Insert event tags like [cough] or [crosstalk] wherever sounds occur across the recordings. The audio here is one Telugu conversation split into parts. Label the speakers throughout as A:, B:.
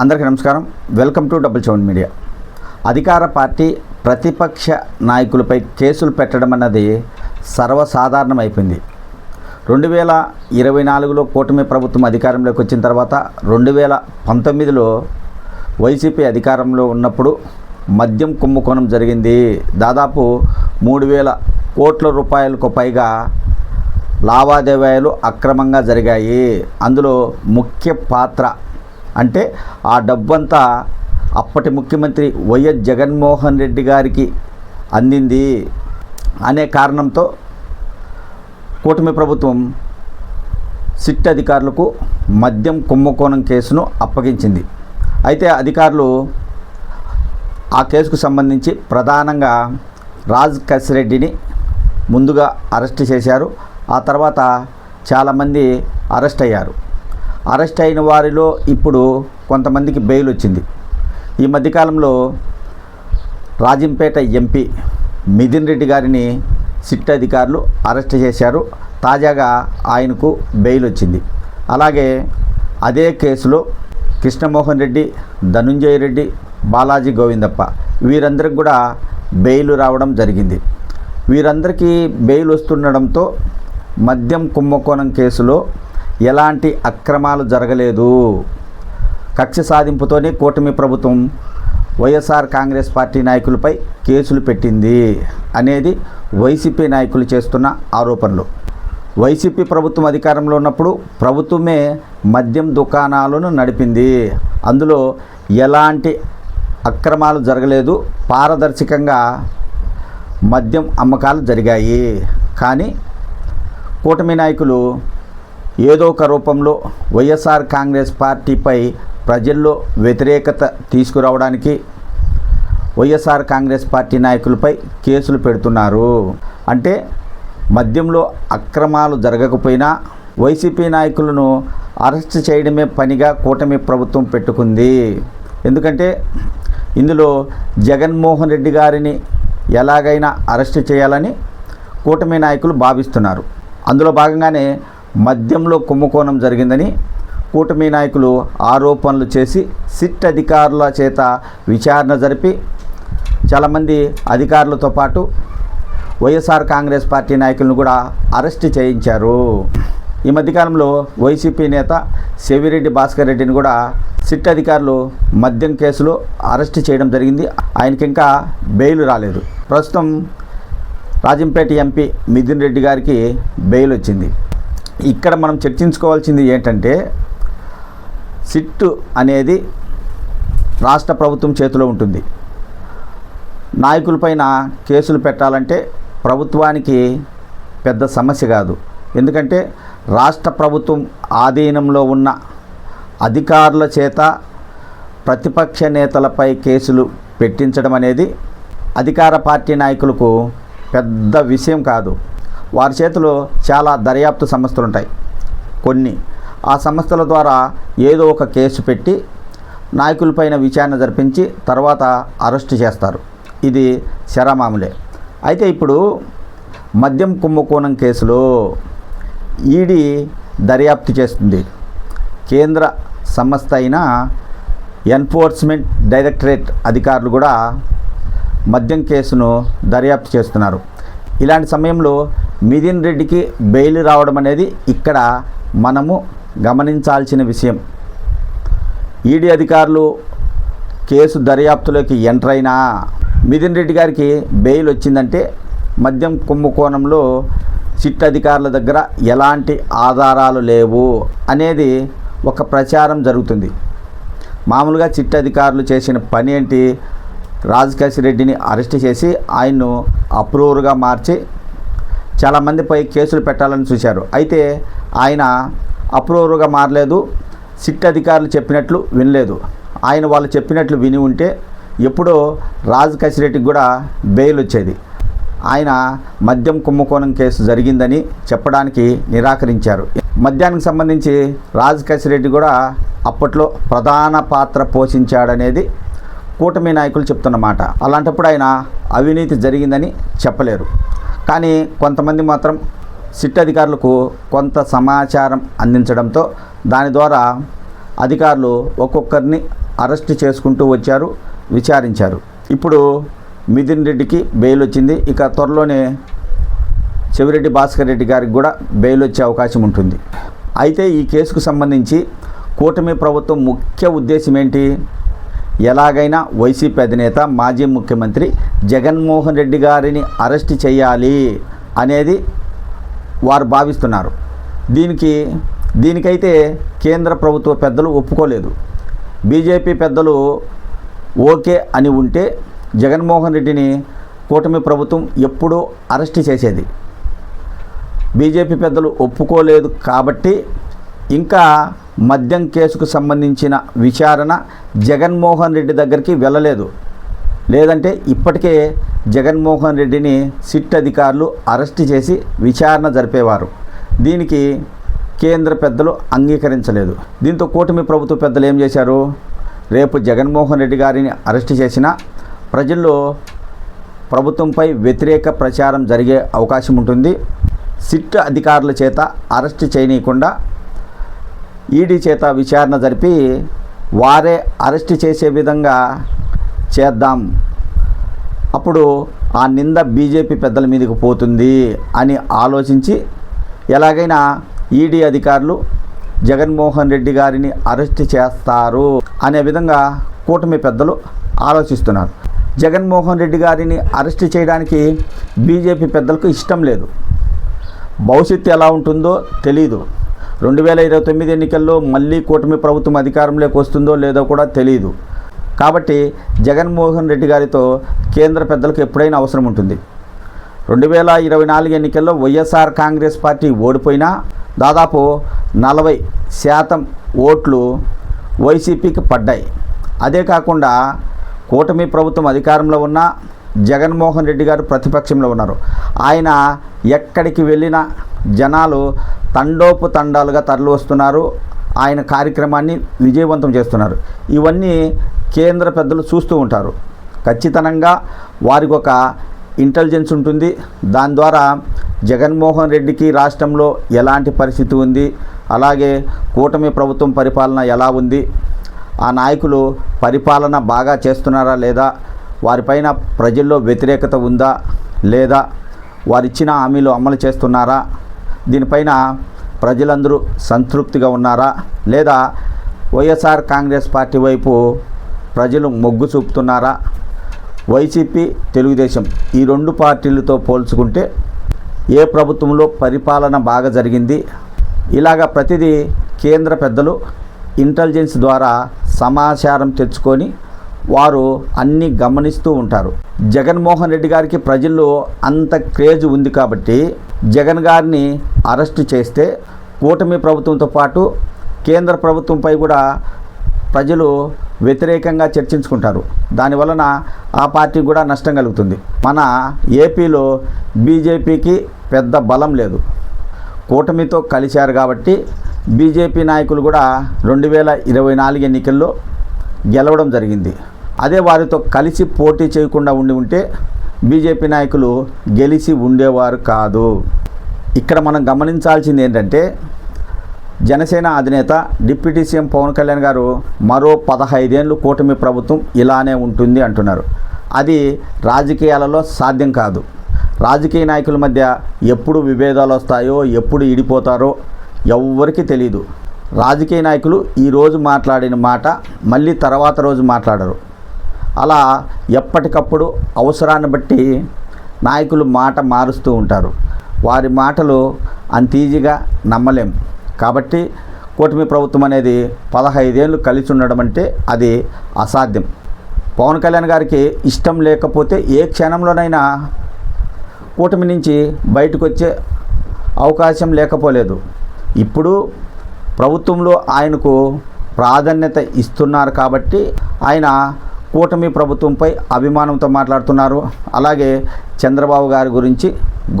A: అందరికీ నమస్కారం. Welcome to double seven media. అధికార పార్టీ ప్రతిపక్ష నాయకులపై కేసులు పెట్టడం అన్నది సర్వసాధారణం అయిపోయింది రెండు వేల ఇరవై నాలుగులో కూటమి ప్రభుత్వం అధికారంలోకి వచ్చిన తర్వాత రెండు వేల పంతొమ్మిదిలో వైసీపీ అధికారంలో ఉన్నప్పుడు మద్యం కుంభకోణం జరిగింది. దాదాపు మూడు వేల కోట్ల రూపాయలకు పైగా లావాదేవీలు అక్రమంగా జరిగాయి. అందులో ముఖ్య పాత్ర అంటే ఆ డబ్బంతా అప్పటి ముఖ్యమంత్రి వైఎస్ జగన్మోహన్ రెడ్డి గారికి అందింది అనే కారణంతో కూటమి ప్రభుత్వం సిట్ అధికారులకు మద్యం కుంభకోణం కేసును అప్పగించింది. అయితే అధికారులు ఆ కేసుకు సంబంధించి ప్రధానంగా రాజ్ కసిరెడ్డిని ముందుగా అరెస్ట్ చేశారు. ఆ తర్వాత చాలామంది అరెస్ట్ అయ్యారు. అరెస్ట్ అయిన వారిలో ఇప్పుడు కొంతమందికి బెయిల్ వచ్చింది. ఈ మధ్యకాలంలో రాజంపేట ఎంపీ మిథిన్ రెడ్డి గారిని సిట్ అధికారులు అరెస్ట్ చేశారు. తాజాగా ఆయనకు బెయిల్ వచ్చింది. అలాగే అదే కేసులో కృష్ణమోహన్ రెడ్డి ధనుంజయ రెడ్డి బాలాజీ గోవిందప్ప వీరందరికి కూడా బెయిల్ రావడం జరిగింది. వీరందరికీ బెయిల్ వస్తుండడంతో మద్యం కుంభకోణం కేసులో ఎలాంటి అక్రమాలు జరగలేదు. కక్ష సాధింపుతోనే కూటమి ప్రభుత్వం వైఎస్ఆర్ కాంగ్రెస్ పార్టీ నాయకులపై కేసులు పెట్టింది అనేది వైసీపీ నాయకులు చేస్తున్న ఆరోపణలు. వైసీపీ ప్రభుత్వం అధికారంలో ఉన్నప్పుడు ప్రభుత్వమే మద్యం దుకాణాలను నడిపింది. అందులో ఎలాంటి అక్రమాలు జరగలేదు. పారదర్శకంగా మద్యం అమ్మకాలు జరిగాయి. కానీ కూటమి నాయకులు ఏదో ఒక రూపంలో వైఎస్ఆర్ కాంగ్రెస్ పార్టీపై ప్రజల్లో వ్యతిరేకత తీసుకురావడానికి వైఎస్ఆర్ కాంగ్రెస్ పార్టీ నాయకులపై కేసులు పెడుతున్నారు. అంటే మద్యంలో అక్రమాలు జరగకపోయినా వైసీపీ నాయకులను అరెస్ట్ చేయడమే పనిగా కూటమి ప్రభుత్వం పెట్టుకుంది. ఎందుకంటే ఇందులో జగన్మోహన్ రెడ్డి గారిని ఎలాగైనా అరెస్ట్ చేయాలని కూటమి నాయకులు భావిస్తున్నారు. అందులో భాగంగానే మద్యంలో కుంభకోణం జరిగిందని కూటమి నాయకులు ఆరోపణలు చేసి సిట్ అధికారుల చేత విచారణ జరిపి చాలామంది అధికారులతో పాటు వైఎస్ఆర్ కాంగ్రెస్ పార్టీ నాయకులను కూడా అరెస్ట్ చేయించారు. ఈ మధ్యకాలంలో వైసీపీ నేత సెవిరెడ్డి భాస్కర్ రెడ్డిని కూడా సిట్ అధికారులు మద్యం కేసులో అరెస్ట్ చేయడం జరిగింది. ఆయనకి ఇంకా బెయిల్ రాలేదు. ప్రస్తుతం రాజంపేట ఎంపీ మిథున్ రెడ్డి గారికి బెయిల్ వచ్చింది. ఇక్కడ మనం చర్చించుకోవాల్సింది ఏంటంటే సిట్టు అనేది రాష్ట్ర ప్రభుత్వం చేతిలో ఉంటుంది. నాయకులపైన కేసులు పెట్టాలంటే ప్రభుత్వానికి పెద్ద సమస్య కాదు. ఎందుకంటే రాష్ట్ర ప్రభుత్వం ఆధీనంలో ఉన్న అధికారుల చేత ప్రతిపక్ష నేతలపై కేసులు పెట్టించడం అనేది అధికార పార్టీ నాయకులకు పెద్ద విషయం కాదు. వారి చేతిలో చాలా దర్యాప్తు సంస్థలు ఉంటాయి కొన్ని. ఆ సంస్థల ద్వారా ఏదో ఒక కేసు పెట్టి నాయకులపైన విచారణ జరిపించి తర్వాత అరెస్ట్ చేస్తారు. ఇది శరామాములే అయితే ఇప్పుడు మద్యం కుంభకోణం కేసులో ఈడీ దర్యాప్తు చేస్తుంది. కేంద్ర సంస్థ అయిన ఎన్ఫోర్స్మెంట్ డైరెక్టరేట్ అధికారులు కూడా మద్యం కేసును దర్యాప్తు చేస్తున్నారు. ఇలాంటి సమయంలో మిథిన్ రెడ్డికి బెయిల్ రావడం అనేది ఇక్కడ మనము గమనించాల్సిన విషయం. ఈడీ అధికారులు కేసు దర్యాప్తులోకి ఎంటర్ అయినా మిథిన్ రెడ్డి గారికి బెయిల్ వచ్చిందంటే మద్యం కుంభకోణంలో సిట్ అధికారుల దగ్గర ఎలాంటి ఆధారాలు లేవు అనేది ఒక ప్రచారం జరుగుతుంది. మామూలుగా చిట్ అధికారులు చేసిన పని ఏంటి? రాజకేశ్ రెడ్డిని అరెస్ట్ చేసి ఆయన్ను అప్రూవర్గా మార్చి చాలామందిపై కేసులు పెట్టాలని చూశారు. అయితే ఆయన అప్రూవర్గా మారలేదు సిట్ అధికారులు చెప్పినట్లు వినలేదు. ఆయన వాళ్ళు చెప్పినట్లు విని ఉంటే ఎప్పుడో రాజ్ కసిరెడ్డికి కూడా బెయిల్ వచ్చేది. ఆయన మద్యం కుంభకోణం కేసు జరిగిందని చెప్పడానికి నిరాకరించారు. మద్యానికి సంబంధించి రాజ్ కసిరెడ్డి కూడా అప్పట్లో ప్రధాన పాత్ర పోషించాడనేది కూటమి నాయకులు చెప్తున్నమాట అలాంటప్పుడు ఆయన అవినీతి జరిగిందని చెప్పలేరు. కానీ కొంతమంది మాత్రం సిట్ అధికారులకు కొంత సమాచారం అందించడంతో దాని ద్వారా అధికారులు ఒక్కొక్కరిని అరెస్ట్ చేసుకుంటూ వచ్చారు విచారించారు. ఇప్పుడు మిథున్ రెడ్డికి బెయిల్ వచ్చింది. ఇక త్వరలోనే చెవిరెడ్డి భాస్కర్ రెడ్డి గారికి కూడా బెయిల్ వచ్చే అవకాశం ఉంటుంది. అయితే ఈ కేసుకు సంబంధించి కూటమి ప్రభుత్వం ముఖ్య ఉద్దేశం ఏంటి? ఎలాగైనా వైసీపీ అధినేత మాజీ ముఖ్యమంత్రి జగన్మోహన్ రెడ్డి గారిని అరెస్ట్ చేయాలి అనేది వారు భావిస్తున్నారు. దీనికి దీనికైతే కేంద్ర ప్రభుత్వ పెద్దలు ఒప్పుకోలేదు. బీజేపీ పెద్దలు ఓకే అని ఉంటే జగన్మోహన్ రెడ్డిని కూటమి ప్రభుత్వం ఎప్పుడూ అరెస్ట్ చేసేది. బీజేపీ పెద్దలు ఒప్పుకోలేదు కాబట్టి ఇంకా మద్యం కేసుకు సంబంధించిన విచారణ జగన్మోహన్ రెడ్డి దగ్గరికి వెళ్ళలేదు. లేదంటే ఇప్పటికే జగన్మోహన్ రెడ్డిని సిట్ అధికారులు అరెస్ట్ చేసి విచారణ జరిపేవారు. దీనికి కేంద్ర పెద్దలు అంగీకరించలేదు. దీంతో కూటమి ప్రభుత్వ పెద్దలు ఏం చేశారు? రేపు జగన్మోహన్ రెడ్డి గారిని అరెస్ట్ చేసినా ప్రజల్లో ప్రభుత్వంపై వ్యతిరేక ప్రచారం జరిగే అవకాశం ఉంటుంది. సిట్ అధికారుల చేత అరెస్ట్ చేయనీయకుండా ఈడీ చేత విచారణ జరిపి వారే అరెస్ట్ చేసే విధంగా చేద్దాం. అప్పుడు ఆ నింద బీజేపీ పెద్దల మీదకి పోతుంది అని ఆలోచించి ఎలాగైనా ఈడీ అధికారులు జగన్మోహన్ రెడ్డి గారిని అరెస్ట్ చేస్తారు అనే విధంగా కూటమి పెద్దలు ఆలోచిస్తున్నారు. జగన్మోహన్ రెడ్డి గారిని అరెస్ట్ చేయడానికి బీజేపీ పెద్దలకు ఇష్టం లేదు. భవిష్యత్తు ఎలా ఉంటుందో తెలియదు రెండు వేల ఇరవై తొమ్మిది ఎన్నికల్లో మళ్ళీ కూటమి ప్రభుత్వం అధికారంలోకి వస్తుందో లేదో కూడా తెలియదు కాబట్టి జగన్మోహన్ రెడ్డి గారితో కేంద్ర పెద్దలకు ఎప్పుడైనా అవసరం ఉంటుంది. రెండు వేల ఇరవై నాలుగు ఎన్నికల్లో వైఎస్ఆర్ కాంగ్రెస్ పార్టీ ఓడిపోయినా దాదాపు నలభై శాతం ఓట్లు వైసీపీకి పడ్డాయి. అదే కాకుండా కూటమి ప్రభుత్వం అధికారంలో ఉన్న జగన్మోహన్ రెడ్డి గారు ప్రతిపక్షంలో ఉన్నారు. ఆయన ఎక్కడికి వెళ్ళినా జనాలు తండోపు తండాలుగా తరలి వస్తున్నారు. ఆయన కార్యక్రమాన్ని విజయవంతం చేస్తున్నారు. ఇవన్నీ కేంద్ర పెద్దలు చూస్తూ ఉంటారు. ఖచ్చితంగా వారికి ఒక ఇంటెలిజెన్స్ ఉంటుంది. దాని ద్వారా జగన్మోహన్ రెడ్డికి రాష్ట్రంలో ఎలాంటి పరిస్థితి ఉంది? అలాగే కూటమి ప్రభుత్వం పరిపాలన ఎలా ఉంది? ఆ నాయకులు పరిపాలన బాగా చేస్తున్నారా లేదా? వారిపైన ప్రజల్లో వ్యతిరేకత ఉందా లేదా? వారిచ్చిన హామీలు అమలు చేస్తున్నారా? దీనిపైన ప్రజలందరూ సంతృప్తిగా ఉన్నారా? లేదా వైఎస్ఆర్ కాంగ్రెస్ పార్టీ వైపు ప్రజలు మొగ్గు చూపుతున్నారా? వైసీపీ తెలుగుదేశం ఈ రెండు పార్టీలతో పోల్చుకుంటే ఏ ప్రభుత్వంలో పరిపాలన బాగా జరిగింది? ఇలాగ ప్రతిదీ కేంద్ర పెద్దలు ఇంటెలిజెన్స్ ద్వారా సమాచారం తెచ్చుకొని వారు అన్నీ గమనిస్తూ ఉంటారు. జగన్మోహన్ రెడ్డి గారికి ప్రజల్లో అంత క్రేజ్ ఉంది కాబట్టి జగన్ గారిని అరెస్టు చేస్తే కూటమి ప్రభుత్వంతో పాటు కేంద్ర ప్రభుత్వంపై కూడా ప్రజలు వ్యతిరేకంగా చర్చించుకుంటారు. దానివలన ఆ పార్టీ కూడా నష్టం కలుగుతుంది. మన ఏపీలో బీజేపీకి పెద్ద బలం లేదు. కూటమితో కలిశారు కాబట్టి బీజేపీ నాయకులు కూడా రెండు వేల ఇరవై నాలుగు ఎన్నికల్లో గెలవడం జరిగింది. అదే వారితో కలిసి పోటీ చేయకుండా ఉండి ఉంటే బీజేపీ నాయకులు గెలిచి ఉండేవారు కాదు. ఇక్కడ మనం గమనించాల్సింది ఏంటంటే జనసేన అధినేత డిప్యూటీ సీఎం పవన్ కళ్యాణ్ గారు మరో పదహైదేళ్ళు కూటమి ప్రభుత్వం ఇలానే ఉంటుంది అంటున్నారు. అది రాజకీయాలలో సాధ్యం కాదు. రాజకీయ నాయకుల మధ్య ఎప్పుడు విభేదాలు వస్తాయో ఎప్పుడు ఇడిపోతారో ఎవ్వరికీ తెలియదు రాజకీయ నాయకులు ఈరోజు మాట్లాడిన మాట మళ్ళీ తర్వాత రోజు మాట్లాడరు. అలా ఎప్పటికప్పుడు అవసరాన్ని బట్టి నాయకులు మాట మారుస్తూ ఉంటారు. వారి మాటలు అంత ఈజీగా నమ్మలేం. కాబట్టి కూటమి ప్రభుత్వం అనేది పదహైదేళ్ళు కలిసి ఉండడం అంటే అది అసాధ్యం. పవన్ కళ్యాణ్ గారికి ఇష్టం లేకపోతే ఏ క్షణంలోనైనా కూటమి నుంచి బయటకు వచ్చే అవకాశం లేకపోలేదు. ఇప్పుడు ప్రభుత్వంలో ఆయనకు ప్రాధాన్యత ఇస్తున్నారు కాబట్టి ఆయన కూటమి ప్రభుత్వంపై అభిమానంతో మాట్లాడుతున్నారు. అలాగే చంద్రబాబు గారి గురించి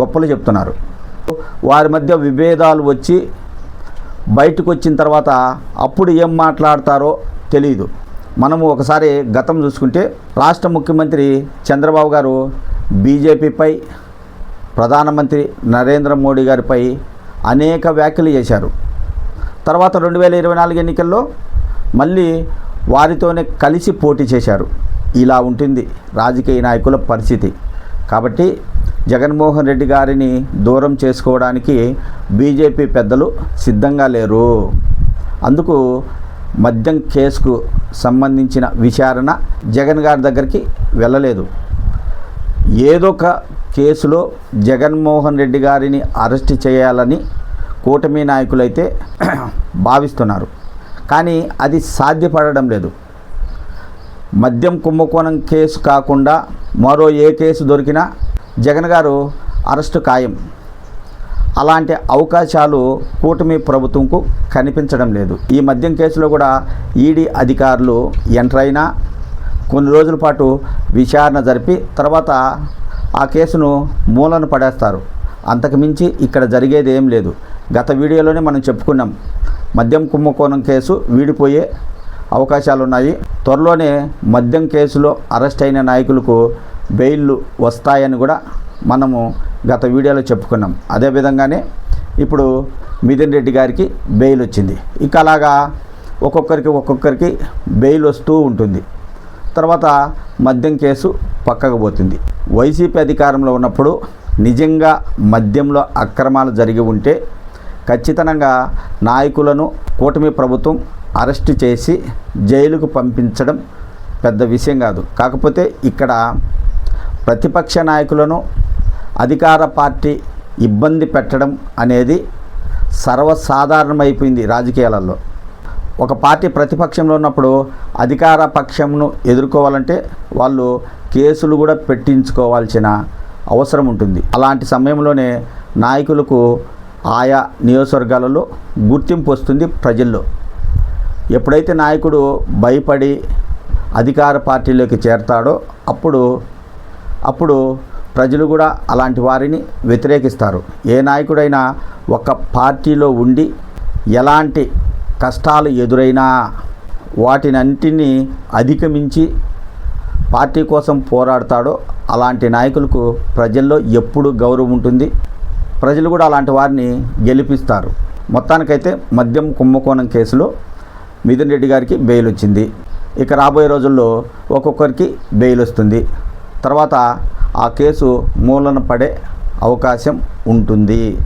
A: గొప్పలు చెప్తున్నారు. వారి మధ్య విభేదాలు వచ్చి బయటకు వచ్చిన తర్వాత అప్పుడు ఏం మాట్లాడతారో తెలియదు మనము ఒకసారి గతం చూసుకుంటే రాష్ట్ర ముఖ్యమంత్రి చంద్రబాబు గారు బీజేపీపై ప్రధానమంత్రి నరేంద్ర మోడీ గారిపై అనేక వ్యాఖ్యలు చేశారు. తర్వాత రెండు వేల ఇరవై నాలుగు ఎన్నికల్లో మళ్ళీ వారితోనే కలిసి పోటీ చేశారు. ఇలా ఉంటుంది రాజకీయ నాయకుల పరిస్థితి. కాబట్టి జగన్మోహన్ రెడ్డి గారిని దూరం చేసుకోవడానికి బీజేపీ పెద్దలు సిద్ధంగా లేరు. అందుకు మద్యం కేసుకు సంబంధించిన విచారణ జగన్ గారి దగ్గరికి వెళ్ళలేదు. ఏదో ఒక కేసులో జగన్మోహన్ రెడ్డి గారిని అరెస్ట్ చేయాలని కూటమి నాయకులైతే [clears throat] భావిస్తున్నారు. కానీ అది సాధ్యపడడం లేదు. మద్యం కుంభకోణం కేసు కాకుండా మరో ఏ కేసు దొరికినా జగన్ గారు అరెస్టు ఖాయం. అలాంటి అవకాశాలు కూటమి ప్రభుత్వంకు కనిపించడం లేదు. ఈ మద్యం కేసులో కూడా ఈడీ అధికారులు ఎంటర్ అయినా కొన్ని రోజుల పాటు విచారణ జరిపి తర్వాత ఆ కేసును మూలన పడేస్తారు. అంతకుమించి ఇక్కడ జరిగేది ఏం లేదు. గత వీడియోలోనే మనం చెప్పుకున్నాం. మద్యం కుంభకోణం కేసు వీడిపోయే అవకాశాలు ఉన్నాయి త్వరలోనే మద్యం కేసులో అరెస్ట్ అయిన నాయకులకు బెయిల్లు వస్తాయని కూడా మనము గత వీడియోలో చెప్పుకున్నాం. అదేవిధంగానే ఇప్పుడు మిథున్ రెడ్డి గారికి బెయిల్ వచ్చింది. ఇక అలాగా ఒక్కొక్కరికి ఒక్కొక్కరికి బెయిల్ వస్తూ ఉంటుంది. తర్వాత మద్యం కేసు పక్కకు పోతుంది. వైసీపీ అధికారంలో ఉన్నప్పుడు నిజంగా మద్యంలో అక్రమాలు జరిగి ఉంటే ఖచ్చితంగా నాయకులను కూటమి ప్రభుత్వం అరెస్టు చేసి జైలుకు పంపించడం పెద్ద విషయం కాదు. కాకపోతే ఇక్కడ ప్రతిపక్ష నాయకులను అధికార పార్టీ ఇబ్బంది పెట్టడం అనేది సర్వసాధారణమైపోయింది రాజకీయాలలో. ఒక పార్టీ ప్రతిపక్షంలో ఉన్నప్పుడు అధికార పక్షంను ఎదుర్కోవాలంటే వాళ్ళు కేసులు కూడా పెట్టించుకోవాల్సిన అవసరం ఉంటుంది. అలాంటి సమయంలోనే నాయకులకు ఆయా నియోజకవర్గాలలో గుర్తింపు వస్తుంది ప్రజల్లో. ఎప్పుడైతే నాయకుడు భయపడి అధికార పార్టీలోకి చేరతాడో అప్పుడు అప్పుడు ప్రజలు కూడా అలాంటి వారిని వ్యతిరేకిస్తారు. ఏ నాయకుడైనా ఒక పార్టీలో ఉండి ఎలాంటి కష్టాలు ఎదురైనా వాటినంటిని అధిగమించి పార్టీ కోసం పోరాడతాడో అలాంటి నాయకులకు ప్రజల్లో ఎప్పుడు గౌరవం ఉంటుంది. ప్రజలు కూడా అలాంటి వారిని గెలిపిస్తారు. మొత్తానికైతే మద్యం కుంభకోణం కేసులో మిథున్ రెడ్డి గారికి బెయిల్ వచ్చింది. ఇక రాబోయే రోజుల్లో ఒక్కొక్కరికి బెయిల్ వస్తుంది. తర్వాత ఆ కేసు మూలన పడే అవకాశం ఉంటుంది.